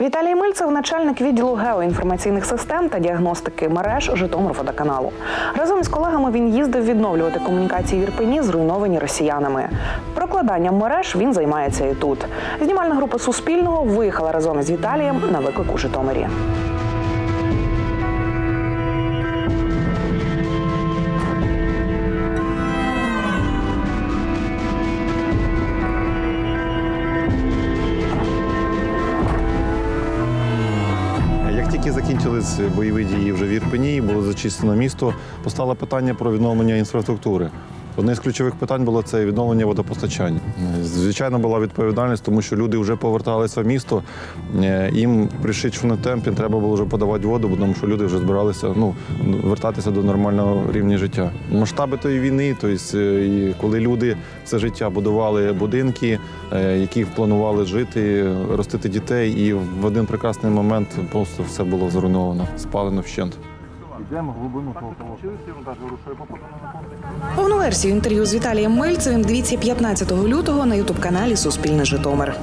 Віталій Мильцев, начальник відділу геоінформаційних систем та діагностики мереж Житомирводоканалу. Разом з колегами він їздив відновлювати комунікації в Ірпені, зруйновані росіянами. Прокладанням мереж він займається і тут. Знімальна група Суспільного виїхала разом із Віталієм на виклик у Житомирі. Як тільки закінчились бойові дії вже в Ірпені, було зачистено місто, постало питання про відновлення інфраструктури. Одне з ключових питань було це відновлення водопостачання. Звичайно, була відповідальність, тому що люди вже поверталися в місто. Е, Їм при швидшому темпі треба було вже подавати воду, тому що люди вже збиралися ну, вертатися до нормального рівня життя. Масштаби тої війни, тобто, е, коли люди все життя будували будинки, е, яких планували жити, ростити дітей, і в один прекрасний момент просто все було зруйновано, спалено вщент. Йдемо в глибину того. Повну версію інтерв'ю з Віталієм Мельцевим. дивіться 15 лютого на ютуб каналі Суспільне Житомир.